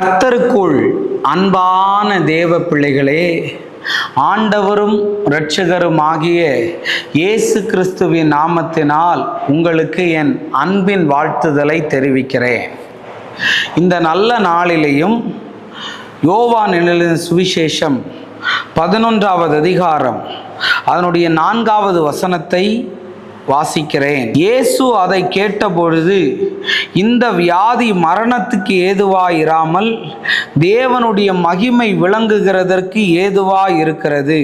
கர்த்தருக்குள் அன்பான தேவ பிள்ளைகளே ஆண்டவரும் இரட்சகருமாகிய இயேசு கிறிஸ்துவின் நாமத்தினால் உங்களுக்கு என் அன்பின் வாழ்த்துதலை தெரிவிக்கிறேன். இந்த நல்ல நாளிலேயும் யோவான் எழுதின சுவிசேஷம் பதினொன்றாவது அதிகாரம் அதனுடைய நான்காவது வசனத்தை வாசிக்கிறேன். இயேசு அதை கேட்டபொழுது இந்த வியாதி மரணத்துக்கு ஏதுவாயிராமல் தேவனுடைய மகிமை விளங்குகிறதற்கு ஏதுவாய் இருக்கிறது?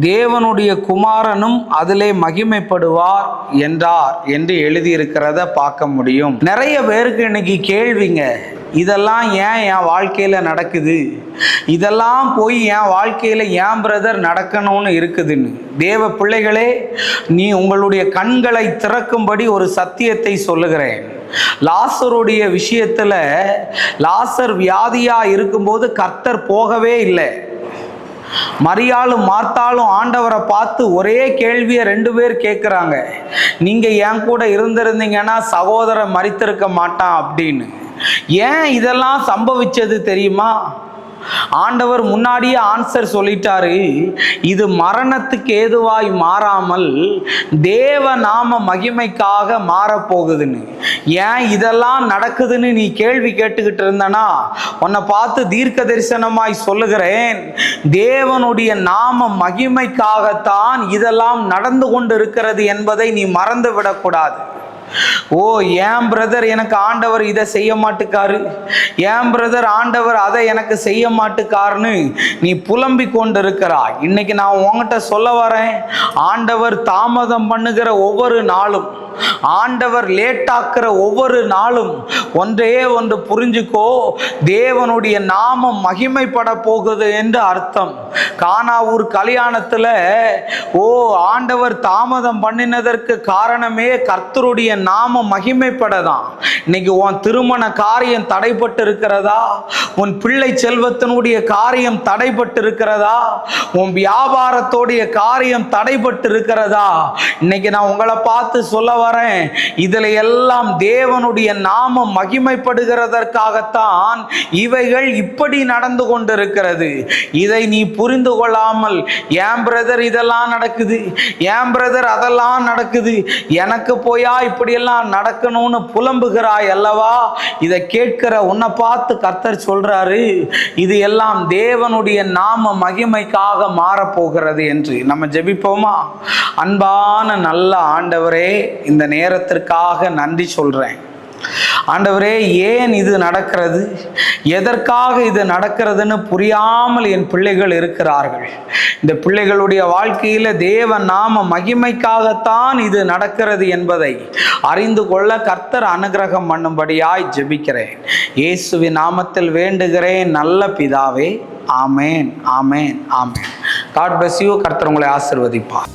தேவனுடைய குமாரனும் அதிலே மகிமைப்படுவார் என்றார் என்று எழுதியிருக்கிறத பார்க்க முடியும். நிறைய பேருக்கு இன்னைக்கு கேள்விங்க. இதெல்லாம் ஏன் என் வாழ்க்கையில் நடக்குது? இதெல்லாம் போய் என் வாழ்க்கையில் ஏன் பிரதர் நடக்கணும்னு இருக்குதுன்னு. தேவ பிள்ளைகளே நீ உங்களுடைய கண்களை திறக்கும்படி ஒரு சத்தியத்தை சொல்லுகிறேன். லாசருடைய விஷயத்தில் லாசர் வியாதியாக இருக்கும்போது கர்த்தர் போகவே இல்லை. மரியாளும் மார்த்தாலும் ஆண்டவரை பார்த்து ஒரே கேள்வியை ரெண்டு பேர் கேட்குறாங்க நீங்கள் என் கூட இருந்திருந்தீங்கன்னா சகோதரன் மறித்திருக்க மாட்டான் அப்படின்னு. ஏன் இதெல்லாம் சம்பவிச்சது தெரியுமா? ஆண்டவர் முன்னாடியே ஆன்சர் சொல்லிட்டாரு. இது மரணத்துக்கு ஏதுவாய் மாறாமல் தேவ நாம மகிமைக்காக மாறப்போகுதுன்னு. ஏன் இதெல்லாம் நடக்குதுன்னு நீ கேள்வி கேட்டுக்கிட்டு இருந்தனா? உன்னை பார்த்து தீர்க்க தரிசனமாய் சொல்லுகிறேன். தேவனுடைய நாம மகிமைக்காகத்தான் இதெல்லாம் நடந்து கொண்டு இருக்கிறது என்பதை நீ மறந்து விடக்கூடாது ஓ ஏன் பிரதர் எனக்கு ஆண்டவர் இதை செய்ய மாட்டுக்காரு? ஏன் பிரதர் ஆண்டவர் அதை எனக்கு செய்ய மாட்டுக்காருன்னு நீ புலம்பி கொண்டு இருக்கிறா இன்னைக்கு நான் உங்ககிட்ட சொல்ல வரேன். ஆண்டவர் தாமதம் பண்ணுகிற ஒவ்வொரு நாளும் ஆண்டவர் லேட்டாக்குற ஒவ்வொரு நாளும் ஒன்றே ஒன்று புரிஞ்சுக்கோ தேவனுடைய நாமம் மகிமைப்பட போகுது என்று அர்த்தம். காணாவூர் கல்யாணத்தில் ஓ ஆண்டவர் தாமதம் பண்ணினதற்கு காரணமே கர்த்தருடைய நாமம் மகிமைப்படதான். இன்னைக்கு உன் திருமண காரியம் தடைப்பட்டு இருக்கிறதா உன் பிள்ளை செல்வத்தினுடைய காரியம் தடைப்பட்டு இருக்கிறதா உன் வியாபாரத்தோடைய காரியம் தடைப்பட்டு இருக்கிறதா இன்னைக்கு நான் உங்களை பார்த்து சொல்ல வரேன் இதுல எல்லாம் தேவனுடைய நாம மகிமைப்படுகிறதற்காகத்தான் இவைகள் இப்படி நடந்து கொண்டிருக்கிறது. இதை நீ புரிந்து கொள்ளாமல் ஏன் பிரதர் இதெல்லாம் நடக்குது? ஏன் பிரதர் அதெல்லாம் நடக்குது? எனக்கு போயா இப்படியெல்லாம் நடக்கணும்னு புலம்புகிறாய் அல்லவா? இதை கேட்கிற உன்னை பார்த்து கர்த்தர் சொல்றாரு இது எல்லாம் தேவனுடைய நாம மகிமைக்காக மாறப்போகிறது என்று. நம்ம ஜெபிப்போமா? அன்பான நல்ல ஆண்டவரே இந்த நேரத்திற்காக நன்றி சொல்றேன். ஆண்டவரே ஏன் இது நடக்கிறது? எதற்காக இது நடக்கிறதுன்னு புரியாமல் என் பிள்ளைகள் இருக்கிறார்கள். இந்த பிள்ளைகளுடைய வாழ்க்கையில் தேவ நாம மகிமைக்காகத்தான் இது நடக்கிறது என்பதை அறிந்து கொள்ள கர்த்தர் அனுகிரகம் பண்ணும்படியாய் ஜெபிக்கிறேன். இயேசுவின் நாமத்தில் வேண்டுகிறேன் நல்ல பிதாவே. ஆமேன் ஆமேன் ஆமேன். காட் bless யூ கர்த்தர் உங்களை ஆசிர்வதிப்பார்.